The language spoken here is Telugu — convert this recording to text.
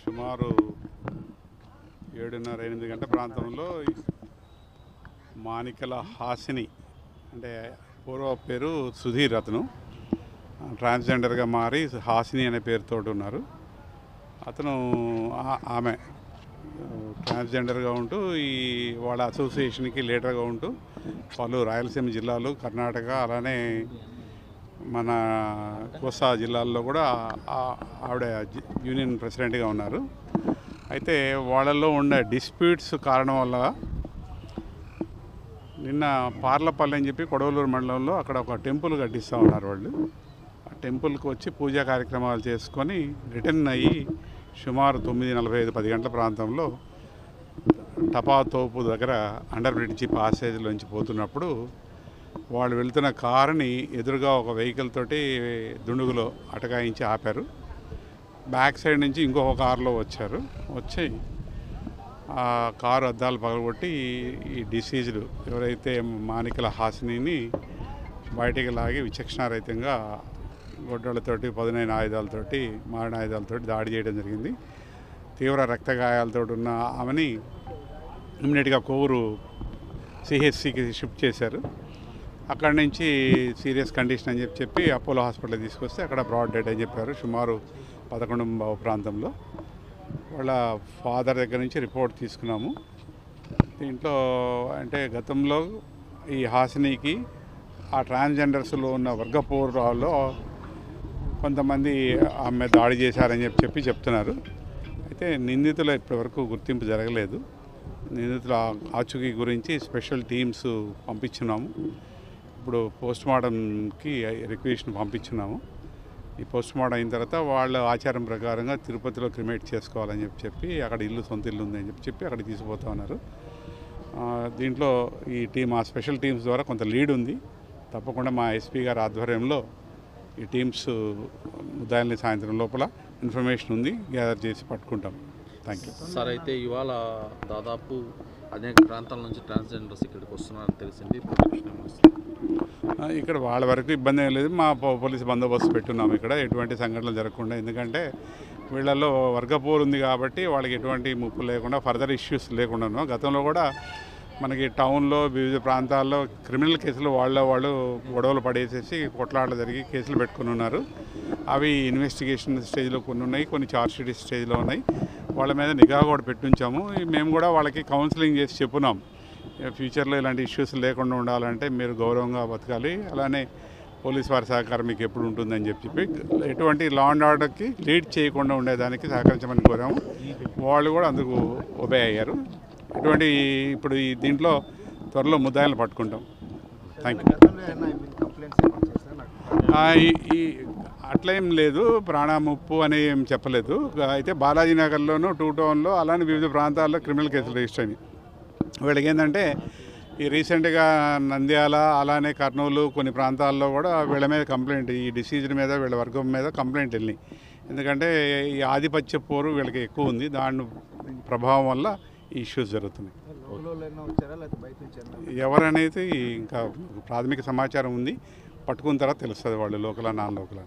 సుమారు ఏడున్నర ఎనిమిది గంటల ప్రాంతంలో మానికల హాసిని అంటే పూర్వ పేరు సుధీర్ అతను. ట్రాన్స్జెండర్గా మారి హాసిని అనే పేరుతో ఉన్నారు. అతను ఆమె ట్రాన్స్జెండర్గా ఉంటూ ఈ వాళ్ళ అసోసియేషన్కి లీడర్గా ఉంటూ పలు రాయలసీమ జిల్లాలు కర్ణాటక అలానే మన కోస్తా జిల్లాల్లో కూడా ఆవిడ యూనియన్ ప్రెసిడెంట్గా ఉన్నారు. అయితే వాళ్ళల్లో ఉండే డిస్ప్యూట్స్ కారణం వల్ల నిన్న పార్లపల్లి అని చెప్పి కొడవలూరు మండలంలో అక్కడ ఒక టెంపుల్ కట్టిస్తూ ఉన్నారు వాళ్ళు. ఆ టెంపుల్కి వచ్చి పూజా కార్యక్రమాలు చేసుకొని రిటర్న్ అయ్యి సుమారు తొమ్మిది నలభై ఐదు పది గంటల ప్రాంతంలో టపా తోపు దగ్గర అండర్ బ్రిడ్జి పాసేజ్లోంచి పోతున్నప్పుడు వాళ్ళు వెళ్తున్న కారుని ఎదురుగా ఒక వెహికల్ తోటి దుండుగులో అటకాయించి ఆపారు. బ్యాక్ సైడ్ నుంచి ఇంకొక కారులో వచ్చారు. వచ్చి ఆ కారు అద్దాలు పగలగొట్టి ఈ- డిసీజ్లు ఎవరైతే మానికల హాసినిని బయటికి లాగి విచక్షణారహితంగా గొడ్డలతోటి పదునైన ఆయుధాలతోటి మారిన ఆయుధాలతోటి దాడి చేయడం జరిగింది. తీవ్ర రక్తగాయాలతో ఉన్న ఆమెని ఇమ్మీడియట్గా కోవూరు సిహెచ్సికి షిఫ్ట్ చేశారు. అక్కడి నుంచి సీరియస్ కండిషన్ అని చెప్పి చెప్పి అపోలో హాస్పిటల్ తీసుకొస్తే అక్కడ బ్రాడ్ డెడ్ అని చెప్పారు. సుమారు పదకొండు ప్రాంతంలో. వాళ్ళ ఫాదర్ దగ్గర నుంచి రిపోర్ట్ తీసుకున్నాము. దీంట్లో అంటే గతంలో ఈ హాసినికి ఆ ట్రాన్స్జెండర్స్లో ఉన్న వర్గపూర్వాల్లో కొంతమంది ఆమె దాడి చేశారని చెప్పి చెప్పి చెప్తున్నారు. అయితే నిందితుల ఇప్పటివరకు గుర్తింపు జరగలేదు. నిందితుల ఆచూకీ గురించి స్పెషల్ టీమ్స్ పంపించున్నాము. ఇప్పుడు పోస్ట్ మార్టంకి రిక్వెషన్ పంపించున్నాము. ఈ పోస్ట్ మార్టం అయిన తర్వాత వాళ్ళ ఆచారం ప్రకారంగా తిరుపతిలో క్రిమేట్ చేసుకోవాలని చెప్పి చెప్పి అక్కడ ఇల్లు సొంత ఇల్లు ఉందని చెప్పి చెప్పి అక్కడ తీసుకుపోతా ఉన్నారు. దీంట్లో ఈ టీం ఆ స్పెషల్ టీమ్స్ ద్వారా కొంత లీడ్ ఉంది. తప్పకుండా మా ఎస్పీ గారి ఆధ్వర్యంలో ఈ టీమ్స్ ముద్దాయిల్ని సాయంత్రం లోపల ఇన్ఫర్మేషన్ ఉంది. గ్యాదర్ చేసి పట్టుకుంటాం. థ్యాంక్ యూ సార్ అయితే ఇవాళ దాదాపు అనేక ప్రాంతాల నుంచి ట్రాన్స్జెండర్స్ ఇక్కడికి వస్తున్నారని తెలిసింది. ఇక్కడ వాళ్ళ వరకు ఇబ్బంది ఏం లేదు. మా పోలీసు పోలీస్ బందోబస్తు పెట్టున్నాం ఇక్కడ. ఎటువంటి సంఘటనలు జరగకుండా. ఎందుకంటే వీళ్ళల్లో వర్గపోరు ఉంది కాబట్టి వాళ్ళకి ఎటువంటి ముప్పు లేకుండా ఫర్దర్ ఇష్యూస్ లేకుండా గతంలో కూడా మనకి టౌన్లో వివిధ ప్రాంతాల్లో క్రిమినల్ కేసులు వాళ్ళ వాళ్ళు గొడవలు పడేసేసి కొట్లాటలు జరిగి కేసులు పెట్టుకుని ఉన్నారు. అవి ఇన్వెస్టిగేషన్ స్టేజ్లో కొన్ని ఉన్నాయి కొన్ని చార్జ్ షీట్ స్టేజ్లో ఉన్నాయి. వాళ్ళ మీద నిఘా కూడా పెట్టుంచాము. మేము కూడా వాళ్ళకి కౌన్సిలింగ్ చేసి చెప్పున్నాం ఫ్యూచర్లో ఇలాంటి ఇష్యూస్ లేకుండా ఉండాలంటే మీరు గౌరవంగా బతకాలి. అలానే పోలీస్ వారి సహకారం మీకు ఎప్పుడు ఉంటుందని చెప్పి చెప్పి ఎటువంటి లా అండ్ ఆర్డర్కి లీడ్ చేయకుండా ఉండేదానికి సహకరించమని కోరాము. వాళ్ళు కూడా అందుకు ఒబే అయ్యారు. ఎటువంటి ఇప్పుడు ఈ దీంట్లో త్వరలో ముద్దాయిలు పట్టుకుంటాం. థ్యాంక్ యూ ఈ- అట్లేం లేదు. ప్రాణ ముప్పు అని ఏం చెప్పలేదు. అయితే బాలాజీ నగర్లోను టూ టౌన్లో అలానే వివిధ ప్రాంతాల్లో క్రిమినల్ కేసులు రిజిస్టర్ అయినాయి వీళ్ళకి ఏంటంటే ఈ రీసెంట్గా నంద్యాల అలానే కర్నూలు కొన్ని ప్రాంతాల్లో కూడా వీళ్ళ మీద కంప్లైంట్ ఈ డిసీజ్ మీద వీళ్ళ వర్గం మీద కంప్లైంట్ వెళ్ళినాయి. ఎందుకంటే ఈ ఆధిపత్య పోరు వీళ్ళకి ఎక్కువ ఉంది. దాని ప్రభావం వల్ల ఈ ఇష్యూస్ జరుగుతున్నాయి. ఎవరనేది ఇంకా ప్రాథమిక సమాచారం ఉంది. పట్టుకున్న తర్వాత తెలుస్తుంది వాళ్ళు లోకల్ నాన్ లోకల్